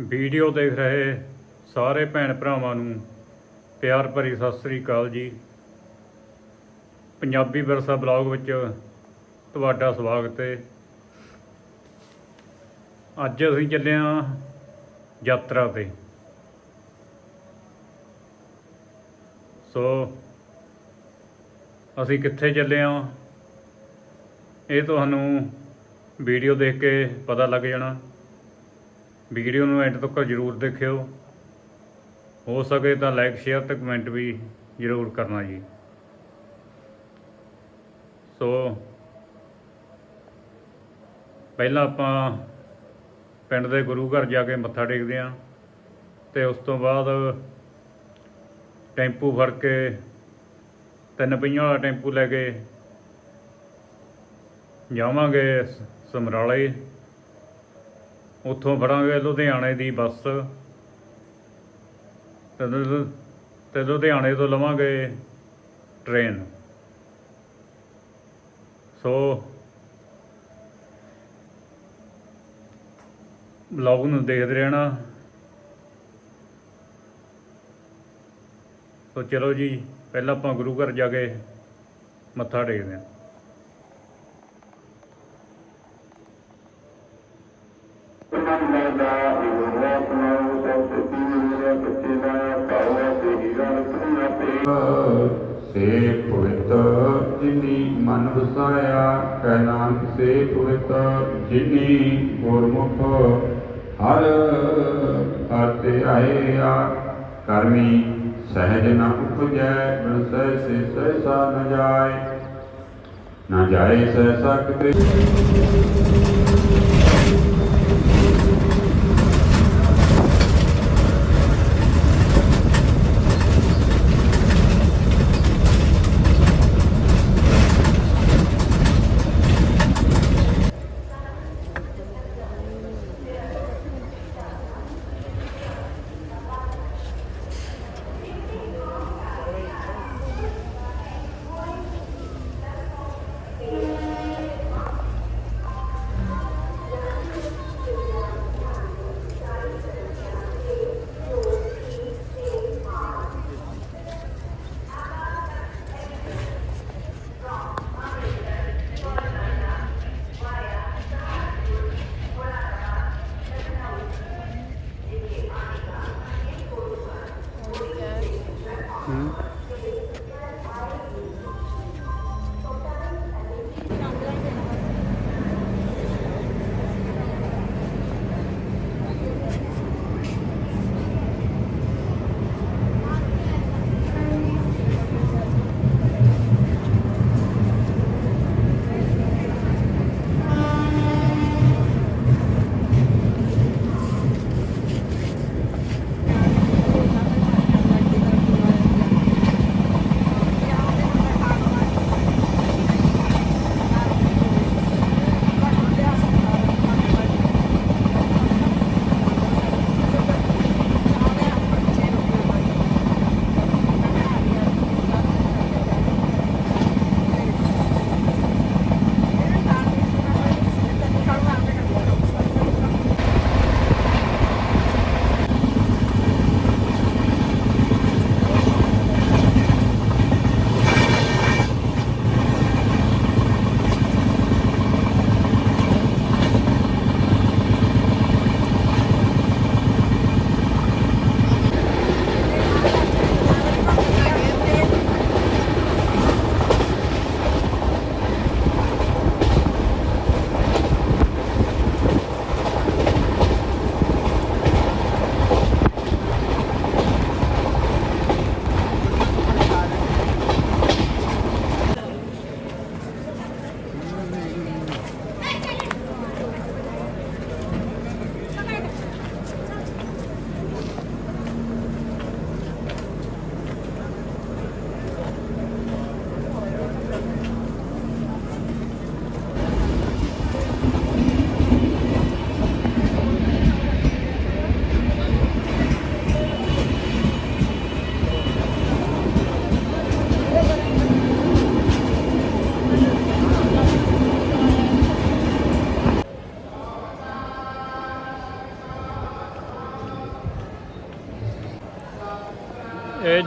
Video ਦੇਖ ਰਹੇ ਸਾਰੇ ਭੈਣ ਭਰਾਵਾਂ ਨੂੰ ਪਿਆਰ ਭਰੀ ਸਤਿ ਸ੍ਰੀ ਅਕਾਲ ਜੀ। ਪੰਜਾਬੀ ਵਿਰਸਾ ਬਲੌਗ ਵਿੱਚ ਤੁਹਾਡਾ ਸਵਾਗਤ ਹੈ। ਅੱਜ ਅਸੀਂ ਚੱਲੇ ਹਾਂ ਯਾਤਰਾ ਤੇ। ਸੋ, ਅਸੀਂ ਕਿੱਥੇ ਚੱਲੇ ਹਾਂ? ਇਹ ਤੁਹਾਨੂੰ ਵੀਡੀਓ ਦੇਖ ਕੇ ਪਤਾ ਲੱਗ ਜਾਣਾ। ਵੀਡੀਓ ਨੂੰ ਐਂਡ ਤੱਕ ਜ਼ਰੂਰ ਦੇਖਿਓ। ਹੋ ਸਕੇ ਤਾਂ ਲਾਈਕ ਸ਼ੇਅਰ ਤੇ ਕਮੈਂਟ ਵੀ ਜ਼ਰੂਰ ਕਰਨਾ ਜੀ। ਸੋ ਪਹਿਲਾਂ ਆਪਾਂ ਪਿੰਡ ਦੇ ਗੁਰੂ ਘਰ ਜਾ ਕੇ ਮੱਥਾ ਟੇਕਦੇ ਹਾਂ ਤੇ ਉਸ ਤੋਂ ਬਾਅਦ ਟੈਂਪੂ ਫੜ ਕੇ ਤਿੰਨ ਪਹੀਆਂ ਵਾਲਾ ਟੈਂਪੂ ਲੈ ਕੇ ਜਾਵਾਂਗੇ ਸਮਰਾਲੇ। ਉੱਥੋਂ ਫੜਾਂਗੇ ਲੁਧਿਆਣੇ ਦੀ ਬੱਸ। ਤੇ ਲੁਧਿਆਣੇ ਤੋਂ ਲਵਾਂਗੇ ਟ੍ਰੇਨ। ਸੋ ਬਲੌਗ ਨੂੰ ਦੇਖਦੇ ਰਹਿਣਾ। ਸੋ ਚਲੋ ਜੀ, ਪਹਿਲਾਂ ਆਪਾਂ ਗੁਰੂ ਘਰ ਜਾ ਕੇ ਮੱਥਾ ਟੇਕਦੇ ਹਾਂ। ਭਗਤ ਜਿਨੀ ਮਨ ਵਸਾਇਆ ਕੈ ਨਾਨਕ ਸੇ ਭਗਤ ਜਿਨੀ ਗੁਰਮੁਖ, ਹਰ ਅਰਤੇ ਆਇਆ, ਕਰਮੀ ਸਹਿਜ ਨਾ ਉਪਜੈ, ਬਿਨ ਸਹਿ ਸੇ ਸਹਿਸਾ ਨ ਜਾਏ, ਨਾ ਜਾਏ ਸਹਿਸਾ ਕਿਤੇ।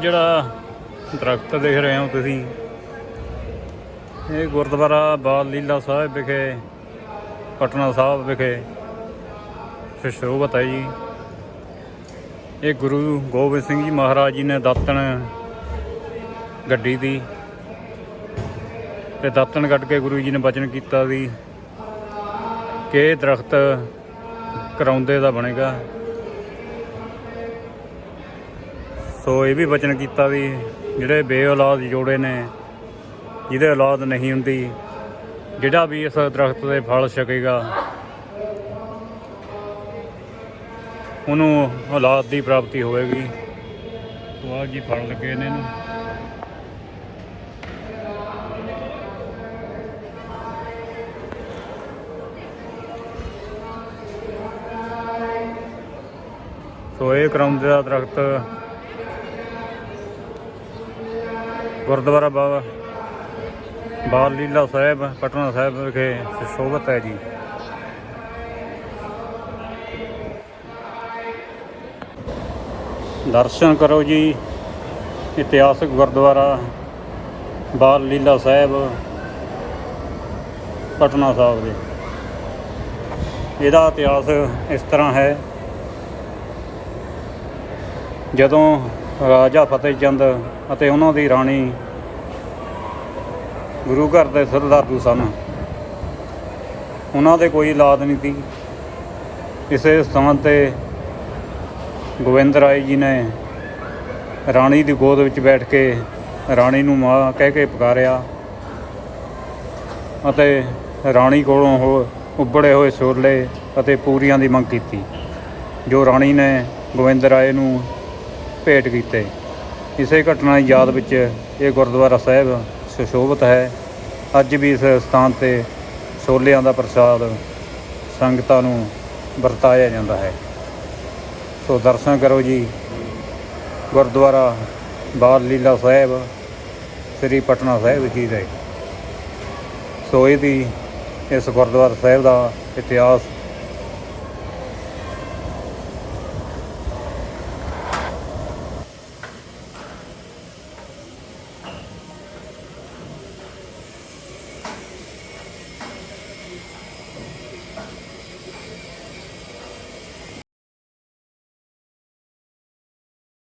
ਜਿਹੜਾ ਦਰਖਤ ਦੇਖ ਰਹੇ ਹੋ ਤੁਸੀਂ, ਇਹ ਗੁਰਦੁਆਰਾ ਬਾਲ ਲੀਲਾ ਸਾਹਿਬ ਵਿਖੇ, ਪਟਨਾ ਸਾਹਿਬ ਵਿਖੇ ਸੁਸ਼ੋਭਤ ਹੈ ਜੀ। ਇਹ ਗੁਰੂ ਗੋਬਿੰਦ ਸਿੰਘ ਜੀ ਮਹਾਰਾਜ ਜੀ ਨੇ ਦਾਤਣ ਗੱਡੀ ਦੀ, ਤੇ ਦਾਤਣ ਕੱਢ ਕੇ ਗੁਰੂ ਜੀ ਨੇ ਬਚਨ ਕੀਤਾ ਸੀ ਕਿ ਇਹ ਦਰਖਤ ਕਰਾਉਂਦੇ ਦਾ ਬਣੇਗਾ। ਸੋ ਇਹ ਵੀ ਬਚਨ ਕੀਤਾ ਵੀ ਜਿਹੜੇ ਬੇ ਔਲਾਦ ਜੋੜੇ ਨੇ, ਜਿਹਦੇ ਔਲਾਦ ਨਹੀਂ ਹੁੰਦੀ, ਜਿਹੜਾ ਵੀ ਇਸ ਦਰਖਤ ਦੇ ਫਲ ਛਕੇਗਾ, ਉਹਨੂੰ ਔਲਾਦ ਦੀ ਪ੍ਰਾਪਤੀ ਹੋਵੇਗੀ। ਸੋ ਆਹ ਜੀ, ਫਲ ਲੱਗੇ ਨੇ ਇਹਨੂੰ। ਸੋ ਇਹ ਕਰਾਉਂਦੇ ਦਾ ਦਰਖਤ ਗੁਰਦੁਆਰਾ ਬਾਬਾ ਬਾਲ ਲੀਲਾ ਸਾਹਿਬ, ਪਟਨਾ ਸਾਹਿਬ ਵਿਖੇ ਸੁਸ਼ੋਭਤ ਹੈ ਜੀ। ਦਰਸ਼ਨ ਕਰੋ ਜੀ, ਇਤਿਹਾਸਕ ਗੁਰਦੁਆਰਾ ਬਾਲ ਲੀਲਾ ਸਾਹਿਬ, ਪਟਨਾ ਸਾਹਿਬ ਦੇ। ਇਹਦਾ ਇਤਿਹਾਸ ਇਸ ਤਰ੍ਹਾਂ ਹੈ, ਜਦੋਂ ਰਾਜਾ ਫਤਿਹ ਚੰਦ ਅਤੇ ਉਹਨਾਂ ਦੀ ਰਾਣੀ ਗੁਰੂ ਘਰ ਦੇ ਸਰਦਾਰੂ ਸਨ। ਉਹਨਾਂ ਦੇ ਕੋਈ ਔਲਾਦ ਨਹੀਂ ਸੀ। ਇਸੇ ਸਥਾਨ ਤੇ ਗੋਬਿੰਦ ਰਾਏ ਜੀ ਨੇ ਰਾਣੀ ਦੀ ਗੋਦ ਵਿੱਚ ਬੈਠ ਕੇ ਰਾਣੀ ਨੂੰ ਮਾਂ ਕਹਿ ਕੇ ਪੁਕਾਰਿਆ ਅਤੇ ਰਾਣੀ ਕੋਲੋਂ ਉਹ ਉੱਬੜੇ ਹੋਏ ਛੋਲੇ ਅਤੇ ਪੂਰੀਆਂ ਦੀ ਮੰਗ ਕੀਤੀ, ਜੋ ਰਾਣੀ ਨੇ ਗੋਬਿੰਦ ਰਾਏ ਨੂੰ ਭੇਟ ਕੀਤੇ। ਇਸੇ ਘਟਨਾ ਦੀ ਯਾਦ ਵਿੱਚ ਇਹ ਗੁਰਦੁਆਰਾ ਸਾਹਿਬ ਸੁਸ਼ੋਭਿਤ ਹੈ। ਅੱਜ ਵੀ ਇਸ ਸਥਾਨ ਤੇ ਛੋਲਿਆਂ ਦਾ ਪ੍ਰਸਾਦ ਸੰਗਤਾਂ ਨੂੰ ਵਰਤਾਇਆ ਜਾਂਦਾ ਹੈ। ਸੋ ਦਰਸ਼ਨ ਕਰੋ ਜੀ। ਗੁਰਦੁਆਰਾ ਬਾਲ ਲੀਲਾ ਸਾਹਿਬ, ਸ੍ਰੀ ਪਟਨਾ ਸਾਹਿਬ ਜੀ ਦੇ। ਸੋ ਇਹਦੀ ਇਸ ਗੁਰਦੁਆਰਾ ਸਾਹਿਬ ਦਾ ਇਤਿਹਾਸ